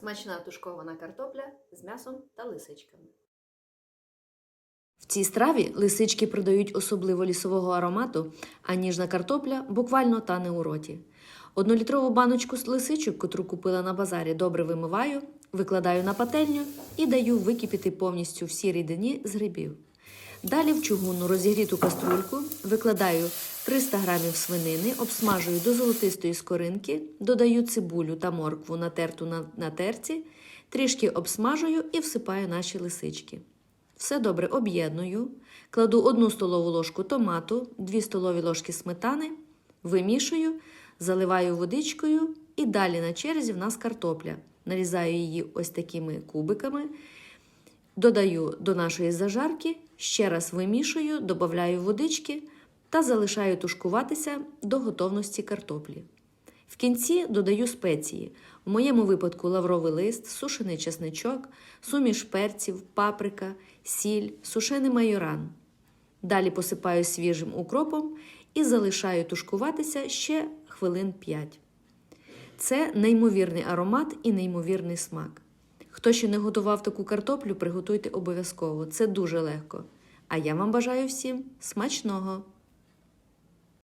Смачна тушкована картопля з м'ясом та лисичками. В цій страві лисички продають особливо лісового аромату, а ніжна картопля буквально тане у роті. Однолітрову баночку з лисичок, котру купила на базарі, добре вимиваю, викладаю на пательню і даю википіти повністю всі рідині з грибів. Далі в чугунну розігріту каструльку викладаю 300 г свинини, обсмажую до золотистої скоринки, додаю цибулю та моркву натерту на, на терці, трішки обсмажую і всипаю наші лисички. Все добре об'єдную, кладу 1 столову ложку томату, 2 столові ложки сметани, вимішую, заливаю водичкою і далі на черзі в нас картопля. Нарізаю її ось такими кубиками, додаю до нашої зажарки, ще раз вимішую, додаю водички та залишаю тушкуватися до готовності картоплі. В кінці додаю спеції. У моєму випадку лавровий лист, сушений чесничок, суміш перців, паприка, сіль, сушений майоран. Далі посипаю свіжим укропом і залишаю тушкуватися ще хвилин 5. Це неймовірний аромат і неймовірний смак. Хто ще не готував таку картоплю, приготуйте обов'язково. Це дуже легко. А я вам бажаю всім смачного!